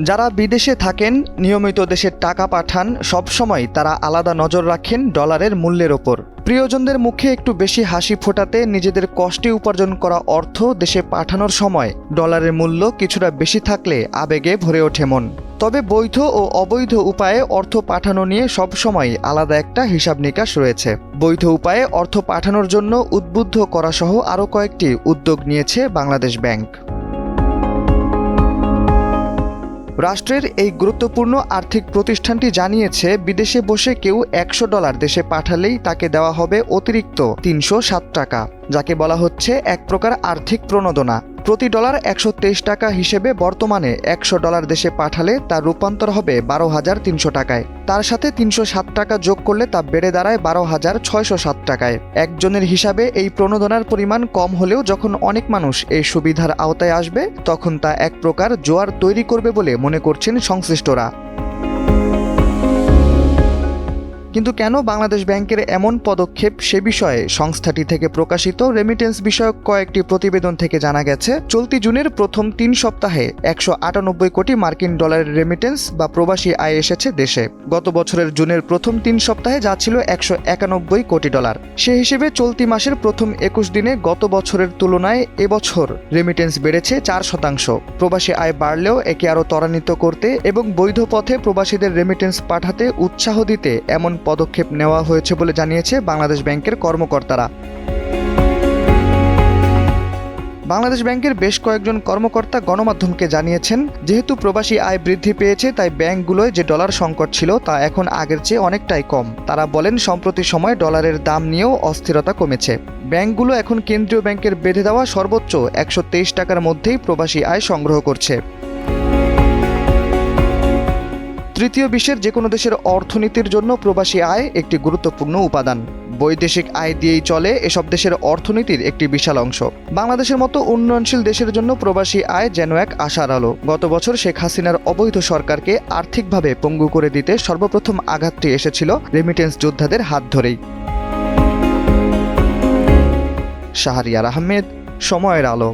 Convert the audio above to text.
যারা বিদেশে থাকেন, নিয়মিত দেশের টাকা পাঠান, সবসময় তারা আলাদা নজর রাখেন ডলারের মূল্যের ওপর। প্রিয়জনদের মুখে একটু বেশি হাসি ফোটাতে নিজেদের কষ্টে উপার্জন করা অর্থ দেশে পাঠানোর সময় ডলারের মূল্য কিছুটা বেশি থাকলে আবেগে ভরে ওঠে মন। তবে বৈধ ও অবৈধ উপায়ে অর্থ পাঠানো নিয়ে সবসময় আলাদা একটা হিসাব নিকাশ রয়েছে। বৈধ উপায়ে অর্থ পাঠানোর জন্য উদ্বুদ্ধ করাসহ আরও কয়েকটি উদ্যোগ নিয়েছে বাংলাদেশ ব্যাংক। রাষ্ট্রের এই গুরুত্বপূর্ণ আর্থিক প্রতিষ্ঠানটি জানিয়েছে, বিদেশে বসে কেউ একশো ডলার দেশে পাঠালেই তাকে দেওয়া হবে অতিরিক্ত তিনশো সাত টাকা, যাকে বলা হচ্ছে এক প্রকার আর্থিক প্রণোদনা। প্রতি ডলার একশো তেইশ টাকা হিসেবে বর্তমানে একশো ডলার দেশে পাঠালে তার রূপান্তর হবে বারো হাজার তিনশো টাকায়। তার সাথে তিনশো সাত টাকা যোগ করলে তা বেড়ে দাঁড়ায় বারো হাজার ছয়শো সাত টাকায়। একজনের হিসাবে এই প্রণোদনার পরিমাণ কম হলেও যখন অনেক মানুষ এই সুবিধার আওতায় আসবে, তখন তা এক প্রকার জোয়ার তৈরি করবে বলে মনে করছেন সংশ্লিষ্টরা। কিন্তু কেন বাংলাদেশ ব্যাংকের এমন পদক্ষেপ সে বিষয়ে সংস্থাটি থেকে প্রকাশিত রেমিটেন্স বিষয়ক কয়েকটি প্রতিবেদন থেকে জানা গেছে, চলতি জুনের প্রথম তিন সপ্তাহে একশো আটানব্বই কোটি মার্কিন ডলারের রেমিটেন্স বা প্রবাসী আয় এসেছে দেশে। গত বছরের জুনের প্রথম তিন সপ্তাহে যা ছিল একশো একানব্বই কোটি ডলার। সে হিসেবে চলতি মাসের প্রথম একুশ দিনে গত বছরের তুলনায় এবছর রেমিটেন্স বেড়েছে চার শতাংশ। প্রবাসী আয় বাড়লেও একে আরও ত্বরান্বিত করতে এবং বৈধ পথে প্রবাসীদের রেমিটেন্স পাঠাতে উৎসাহ দিতে এমন পদক্ষেপ নেওয়া হয়েছে বলে জানিয়েছে বাংলাদেশ ব্যাংকের কর্মকর্তারা। বাংলাদেশ ব্যাংকের বেশ কয়েকজন কর্মকর্তা গণমাধ্যমকে জানিয়েছেন, যেহেতু প্রবাসী আয় বৃদ্ধি পেয়েছে, তাই ব্যাংকগুলোয় যে ডলার সংকট ছিল, তা এখন আগের চেয়ে অনেকটাই কম। তারা বলেন, সম্প্রতি সময় ডলারের দাম নিয়েও অস্থিরতা কমেছে। ব্যাংকগুলো এখন কেন্দ্রীয় ব্যাংকের বেঁধে দেওয়া সর্বোচ্চ একশো তেইশ টাকার মধ্যেই প্রবাসী আয় সংগ্রহ করছে। তৃতীয় বিশ্বের যে কোনো দেশের অর্থনীতির জন্য প্রবাসী আয় একটি গুরুত্বপূর্ণ উপাদান। বৈদেশিক আয় দিয়েই চলে এসব দেশের অর্থনীতির একটি বিশাল অংশ। বাংলাদেশের মতো উন্নয়নশীল দেশের জন্য প্রবাসী আয় যেন এক আশার আলো। গত বছর শেখ হাসিনার অবৈধ সরকারকে আর্থিকভাবে পঙ্গু করে দিতে সর্বপ্রথম আঘাতটি এসেছিল রেমিটেন্স যোদ্ধাদের হাত ধরেই। শাহরিয়ার আহমেদ, সময়ের আলো।